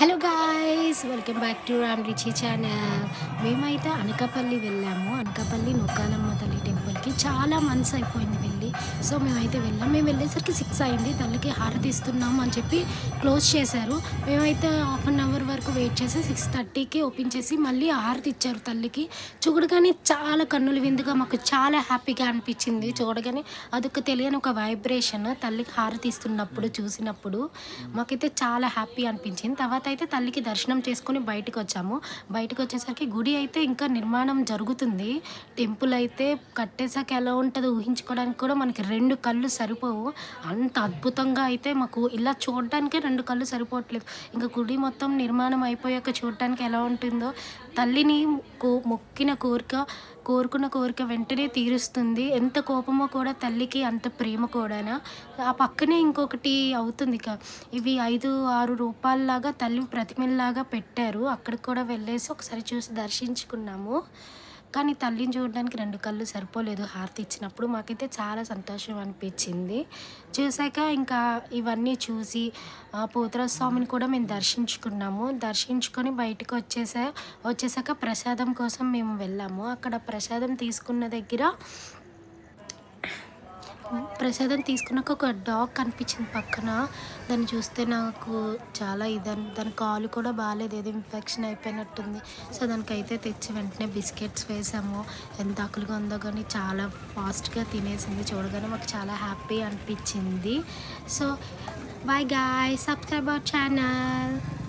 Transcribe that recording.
Hello guys welcome back to Ram Richi channel మేమైతే అనకాపల్లి వెళ్ళాము. అనకాపల్లి నొక్కాలమ్మ తల్లి టెంపుల్ వెళ్ళేసరికి చాలా మంత్స్ అయిపోయింది వెళ్ళి. సో మేమైతే వెళ్ళాం. మేము వెళ్ళేసరికి సిక్స్ అయింది. తల్లికి హారతి ఇస్తున్నాము అని చెప్పి క్లోజ్ చేశారు. మేమైతే హాఫ్ అన్ అవర్ వరకు వెయిట్ చేసి సిక్స్ థర్టీకి ఓపెన్ చేసి మళ్ళీ హారతి ఇచ్చారు తల్లికి. చూడగానే చాలా కన్నుల విందుగా మాకు చాలా హ్యాపీగా అనిపించింది. చూడగానే అదొక తెలియని ఒక వైబ్రేషన్ తల్లికి హారతి ఇస్తున్నప్పుడు చూసినప్పుడు మాకైతే చాలా హ్యాపీ అనిపించింది. తర్వాత అయితే తల్లికి దర్శనం చేసుకొని బయటకు వచ్చాము. బయటకు వచ్చేసరికి గుడి అయితే ఇంకా నిర్మాణం జరుగుతుంది. టెంపుల్ అయితే కట్టేసి కట్టేసాక ఎలా ఉంటుందో ఊహించుకోవడానికి కూడా మనకి రెండు కళ్ళు సరిపోవు. అంత అద్భుతంగా అయితే మాకు ఇలా చూడడానికే రెండు కళ్ళు సరిపోవట్లేదు. ఇంకా గుడి మొత్తం నిర్మాణం అయిపోయాక చూడటానికి ఎలా ఉంటుందో తల్లిని కో- మొక్కిన కోరిక కోరుకున్న కోరిక వెంటనే తీరుస్తుంది. ఎంత కోపమో కూడా తల్లికి అంత ప్రేమ కూడానా? ఆ పక్కనే ఇంకొకటి అవుతుంది ఇక. ఇవి ఐదు ఆరు రూపాయలలాగా తల్లి ప్రతిమల్లాగా పెట్టారు. అక్కడికి కూడా వెళ్ళేసి ఒకసారి చూసి దర్శించుకున్నాము. కానీ తల్లిని చూడడానికి రెండు కళ్ళు సరిపోలేదు హారతి ఇచ్చినప్పుడు. మాకైతే చాలా సంతోషం అనిపించింది. చూసాక ఇంకా ఇవన్నీ చూసి ఆ స్వామిని కూడా మేము దర్శించుకున్నాము. దర్శించుకొని బయటకు వచ్చేసా వచ్చేసాక ప్రసాదం కోసం మేము వెళ్ళాము. అక్కడ ప్రసాదం తీసుకున్న దగ్గర ప్రసాదం తీసుకున్నాక ఒక డాగ్ కనిపించింది పక్కన. దాన్ని చూస్తే నాకు చాలా ఇదని దాని కాలు కూడా బాగాలేదు ఏదో ఇన్ఫెక్షన్ అయిపోయినట్టుంది. సో దానికైతే తెచ్చి వెంటనే బిస్కెట్స్ వేసాము. ఎంత ఆకలిగా ఉందో కానీ చాలా ఫాస్ట్గా తినేసింది. చూడగానే మాకు చాలా హ్యాపీ అనిపించింది. So bye guy subscribe our channel.